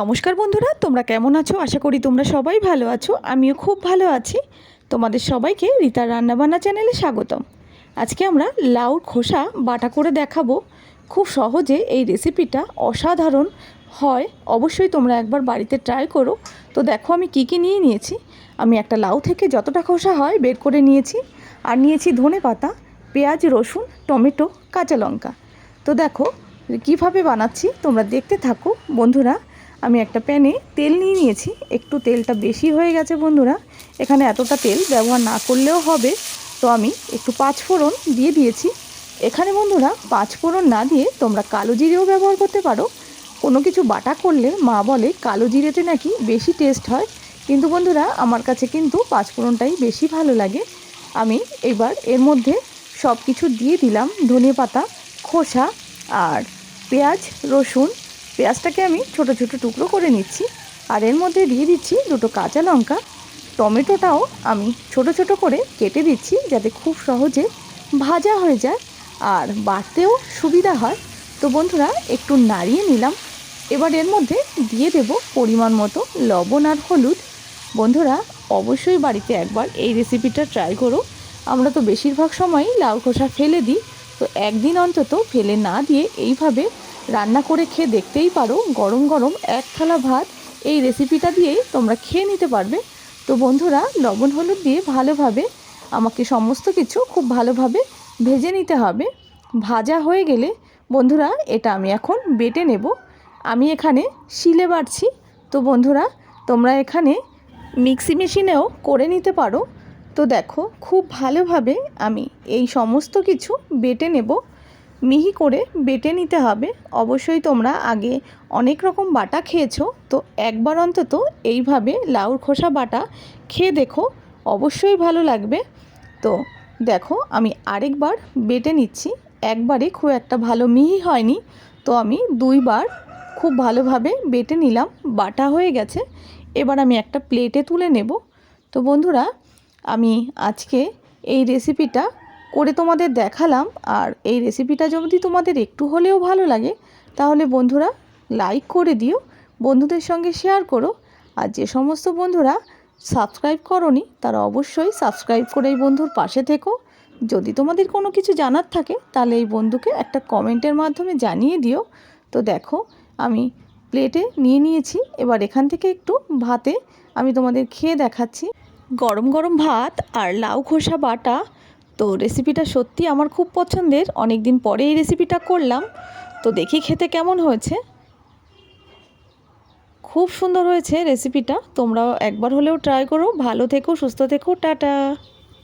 নমস্কার বন্ধুরা, তোমরা কেমন আছো? আশা করি তোমরা সবাই ভালো আছো। আমিও খুব ভালো আছি। তোমাদের সবাইকে রীতার রান্নাবান্না চ্যানেলে স্বাগতম। আজকে আমরা লাউর খোসা বাটা করে দেখাবো। খুব সহজে এই রেসিপিটা অসাধারণ হয়। অবশ্যই তোমরা একবার বাড়িতে ট্রাই করো। তো দেখো আমি কি কি নিয়ে নিয়েছি। আমি একটা লাউ থেকে যতটা খোসা হয় বের করে নিয়েছি। আর নিয়েছি ধনে পাতা, পেঁয়াজ, রসুন, টমেটো, কাঁচা লঙ্কা। তো দেখো, কীভাবে বানাচ্ছি তোমরা দেখতে থাকো। বন্ধুরা আমি একটা প্যানে তেল নিয়ে নিয়েছি। একটু তেলটা বেশি হয়ে গেছে বন্ধুরা। এখানে এতটা তেল ব্যবহার না করলেও হবে। তো আমি একটু পাঁচ ফোড়ন দিয়ে দিয়েছি। এখানে বন্ধুরা পাঁচ ফোড়ন না দিয়ে তোমরা কালো জিরেও ব্যবহার করতে পারো। কোনো কিছু বাটা করলে মা বলে কালো জিরেতে নাকি বেশি টেস্ট হয়। কিন্তু বন্ধুরা আমার কাছে কিন্তু পাঁচ ফোড়নটাই বেশি ভালো লাগে। আমি এবার এর মধ্যে সব কিছু দিয়ে দিলাম ধনে পাতা খোসা আর পেঁয়াজ, রসুন পেঁয়াজটাকে আমি ছোট ছোট টুকরো করে নিচ্ছি আর এর মধ্যে দিয়ে দিচ্ছি দুটো কাঁচা লঙ্কা। টমেটোটাও আমি ছোট ছোট করে কেটে দিচ্ছি যাতে খুব সহজে ভাজা হয়ে যায় আর বাড়তেও সুবিধা হয়। তো বন্ধুরা, একটু নাড়িয়ে নিলাম। এবার এর মধ্যে দিয়ে দেব পরিমাণ মতো লবণ আর হলুদ। বন্ধুরা, অবশ্যই বাড়িতে একবার এই রেসিপিটা ট্রাই করো। আমরা তো বেশিরভাগ সময়ই লাউ খোসা ফেলে দিই। তো একদিন অন্তত ফেলে না দিয়ে এইভাবে রান্না করে খেয়ে দেখতেই পারো গরম গরম এক থালা ভাত। এই রেসিপিটা দিয়েই তোমরা খেয়ে নিতে পারবে। তো বন্ধুরা, লবণ হলুদ দিয়ে ভালোভাবে আমাকে সমস্ত কিছু খুব ভালোভাবে ভেজে নিতে হবে। ভাজা হয়ে গেলে বন্ধুরা, এটা আমি এখন বেটে নেব। আমি এখানে শিলে বাড়ছি তো বন্ধুরা, তোমরা এখানে মিক্সি মেশিনেও করে নিতে পারো। তো দেখো, খুব ভালোভাবে আমি এই সমস্ত কিছু বেটে নেব। মিহি করে বেটে নিতে হবে। অবশ্যই তোমরা আগে অনেক রকম বাটা খেয়েছো, তো একবার অন্তত এইভাবে লাউর খোসা বাটা খেয়ে দেখো, অবশ্যই ভালো লাগবে। তো দেখো, আমি আরেকবার বেটে নিচ্ছি। একবারে খুব একটা ভালো মিহি হয়নি, তো আমি দুইবার খুব ভালোভাবে বেটে নিলাম, বাটা হয়ে গেছে। এবার আমি একটা প্লেটে তুলে নেব। তো বন্ধুরা, আমি আজকে এই রেসিপিটা করে তোমাদের দেখালাম আর এই রেসিপিটা যদি তোমাদের একটু হলেও ভালো লাগে, তাহলে বন্ধুরা লাইক করে দিও, বন্ধুদের সঙ্গে শেয়ার করো। আর যে সমস্ত বন্ধুরা সাবস্ক্রাইব করনি, তারা অবশ্যই সাবস্ক্রাইব করে এই বন্ধুর পাশে থেকো। যদি তোমাদের কোনো কিছু জানার থাকে, তাহলে এই বন্ধুকে একটা কমেন্টের মাধ্যমে জানিয়ে দিও। তো দেখো, আমি প্লেটে নিয়ে নিয়েছি, এবার এখান থেকে একটু ভাতে আমি তোমাদের খেয়ে দেখাচ্ছি। গরম গরম ভাত আর লাউ খোসা বাটা তো রেসিপিটা সত্যি আমার খুব পছন্দের। অনেক দিন পরে এই রেসিপিটা করলাম। তো দেখি খেতে কেমন হয়েছে। খুব সুন্দর হয়েছে রেসিপিটা তোমরাও একবার হলেও ট্রাই করো। ভালো থেকো, সুস্থ থেকো, টাটা!